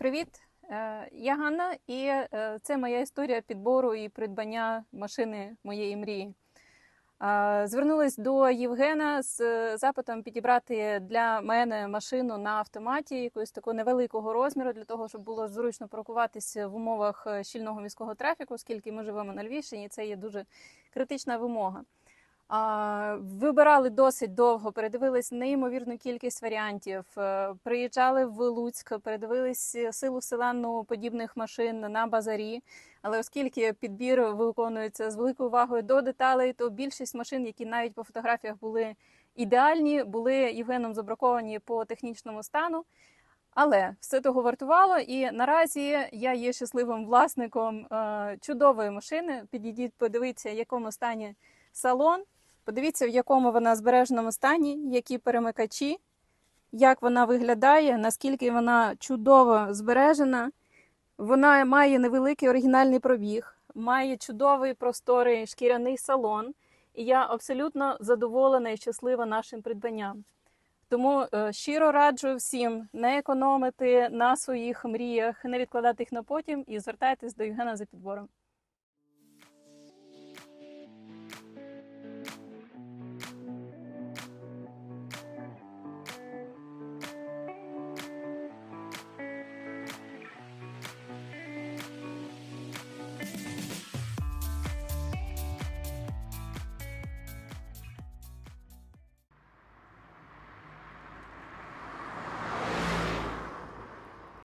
Привіт, Е, я Ганна, і е, це моя історія підбору і придбання машини моєї мрії. Е, Звернулась до Євгена з запитом підібрати для мене машину на автоматі якогось такого невеликого розміру, для того, щоб було зручно паркуватися в умовах щільного міського трафіку, оскільки ми живемо на Львівщині, це є дуже критична вимога. Вибирали досить довго, передивились неймовірну кількість варіантів. е, Приїжджали в Луцьк, передивились силу селену подібних машин на базарі. Але оскільки підбір виконується з великою увагою до деталей, то більшість машин, які навіть по фотографіях були ідеальні, були Євгеном забраковані по технічному стану. Але все того вартувало, і наразі я є щасливим власником е, чудової машини. Підійдіть, подивіться, в якому стані салон. Подивіться, в якому вона збереженому стані, які перемикачі, як вона виглядає, наскільки вона чудово збережена. Вона має невеликий оригінальний пробіг, має чудовий просторий шкіряний салон, і я абсолютно задоволена і щаслива нашим придбанням. Тому е, щиро раджу всім не економити на своїх мріях, не відкладати їх на потім і звертайтесь до Євгена за підбором.